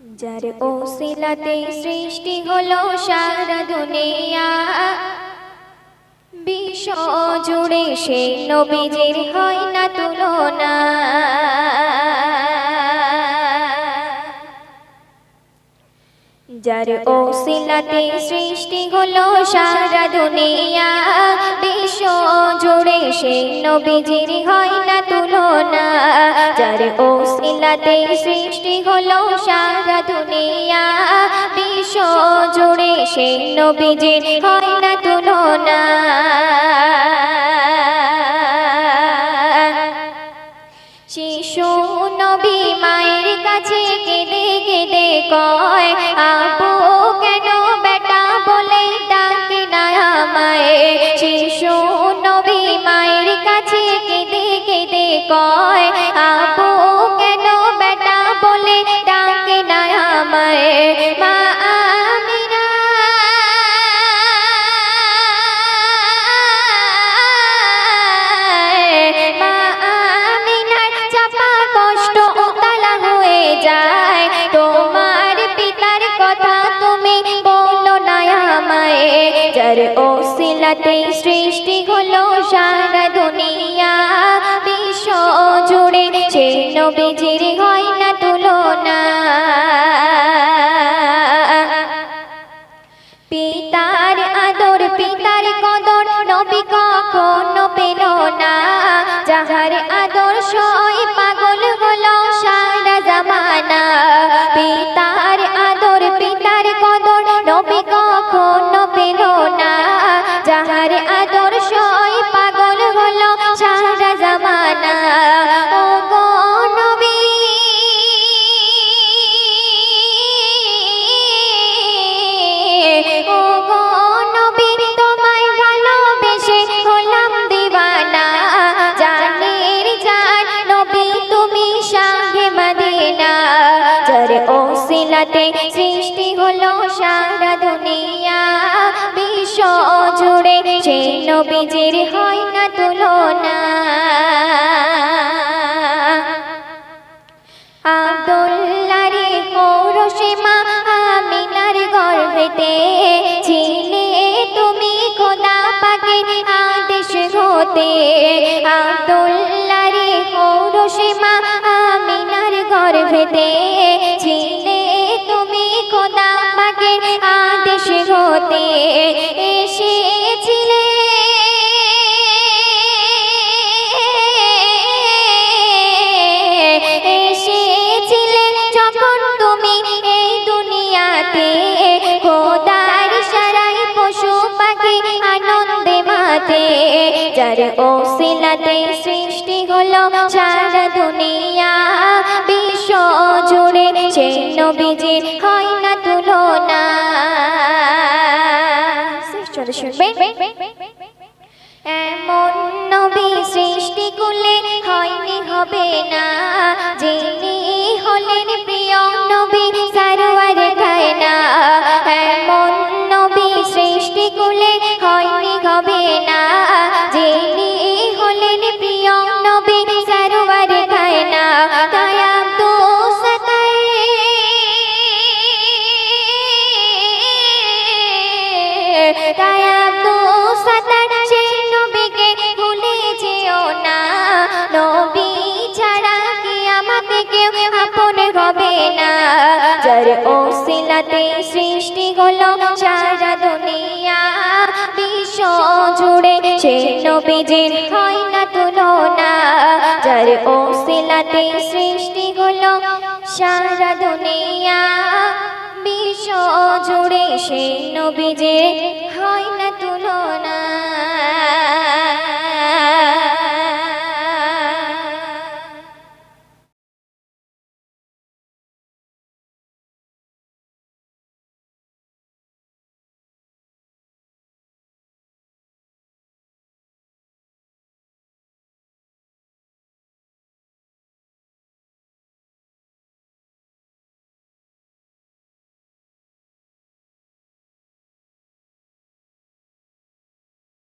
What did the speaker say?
যার ওসিলাতে সৃষ্টি হলো সারা দুনিয়া বিশ্ব জুড়ে সে নবীজির হয় না তুলনা। যার ওসিলাতে সৃষ্টি হলো সারা দুনিয়া বিশ্ব জুড়ে সে নবীজির হয় না তুলনা। যার ওসিলাতে সৃষ্টি হলো সারা দুনিয়া। বিশ্ব জুড়ে সে নবীজির হয় না তুলনা। শিশু নবী মায়ের কাছে কেঁদে কেঁদে কয়, আপু, কেন বেটা বলে ডাকে না আমায়? শিশু নবী মায়ের কাছে কেঁদে কেঁদে কয়, আপু তোমার পিতার কথা তুমি বলো না আমায়। যার ওসিলাতে সৃষ্টি হলো সারা দুনিয়া, বিশ্ব জুড়ে সে নবীজির হয় না যাহার আদর্শ পাগল হলো সারা জামানা। পিতার আদর পিতার কদর নবী ওসিলাতে সৃষ্টি হলো সারা দুনিয়া। বিশ্ব জুড়ে সেই নবীজির হয় না তুলনা। আব্দুল্লারে আমিনার তুমি আমিনার গর্ভেতে হতে এসেছিলে। এসেছিলে যখন তুমি এই দুনিয়াতে। খোদার সারাই পশু পাখি আনন্দে মাতে যার ওসিলাতে সৃষ্টি হলো সারা দুনিয়া। বিশ্ব জুড়ে সে নবীজি হয় না তুলনা শুনবেন এমন নবী সৃষ্টি করলে হয়নি হবে না। যিনি হলেন কেউ আপন হবে না। যার ওসিলাতে সৃষ্টি হলো সারা দুনিয়া, বিশ্ব জুড়ে সে নবীজির হয় না তুলনা যার ওসিলাতে সৃষ্টি হলো সারা দুনিয়া, বিশ্ব জুড়ে সে নবীজির হয় না তুলনা